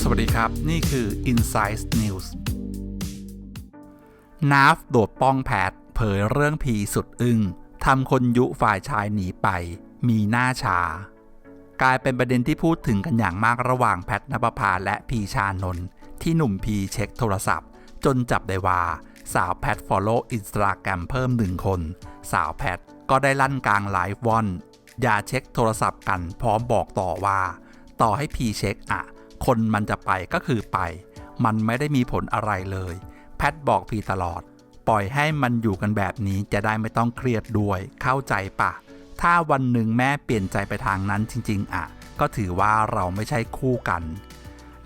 สวัสดีครับ นี่คือ Insight News นาฟโดดป้องแพทเผยเรื่องพีสุดอึง้งทำคนยุฝ่ายชายหนีไป มีหน้าชา กลายเป็นประเด็นที่พูดถึงกันอย่างมากระหว่างแพทนภพาและพีชานนท์ที่หนุ่มพีเช็คโทรศัพท์ จนจับได้ว่า สาวแพทฟอลโล่อินสตาแกรมเพิ่มหนึ่งคน สาวแพทก็ได้ลั่นกลางไลฟ์วอน อย่าเช็คโทรศัพท์กันพร้อมบอกต่อว่า ต่อให้พีเช็คอะคนมันจะไปก็คือไป มันไม่ได้มีผลอะไรเลย แพทบอกพีตลอด ปล่อยให้มันอยู่กันแบบนี้จะได้ไม่ต้องเครียดด้วย เข้าใจปะ ถ้าวันหนึ่งแม่เปลี่ยนใจไปทางนั้นจริง ๆอะก็ถือว่าเราไม่ใช่คู่กัน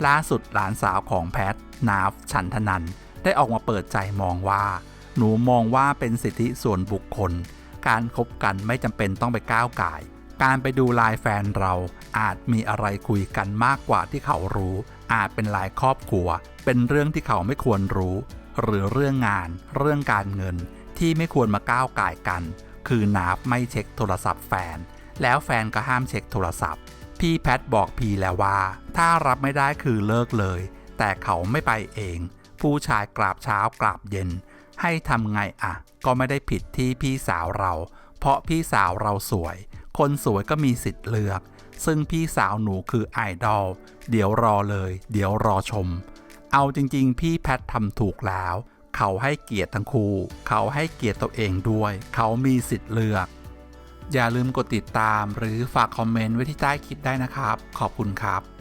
ล่าสุดหลานสาวของแพทนาฟฉันทนันได้ออกมาเปิดใจมองว่า หนูมองว่าเป็นสิทธิส่วนบุคคล การคบกันไม่จำเป็นต้องไปก้าวไก่าย การไปดูไลน์แฟนเราอาจมีอะไรคุยกันมากกว่าที่เขารู้ อาจเป็นลน์ครอบครัว เป็นเรื่องที่เขาไม่ควรรู้ หรือเรื่องงาน เรื่องการเงินที่ไม่ควรมาก้าวไก่กัน คือนาฟไม่เช็คโทรศัพท์แฟน แล้วแฟนก็ห้ามเช็คโทรศัพท์ พี่แพทบอกพีแล้วว่า ถ้ารับไม่ได้คือเลิกเลย แต่เขาไม่ไปเอง ผู้ชายกราบเช้ากราบเย็น ให้ทำไงอะก็ไม่ได้ผิดที่พี่สาวเรา เพราะพี่สาวเราสวย คนสวยก็มีสิทธิ์เลือก ซึ่งพี่สาวหนูคือไอดอลเดี๋ยวรอเลย เดี๋ยวรอชม เอาจริงๆ พี่แพททำถูกแล้ว เขาให้เกียรติทั้งคู่ เขาให้เกียรติตัวเองด้วย เขามีสิทธิ์เลือก อย่าลืมกดติดตามหรือฝากคอมเมนต์ไว้ที่ใต้คลิปได้นะครับ ขอบคุณครับ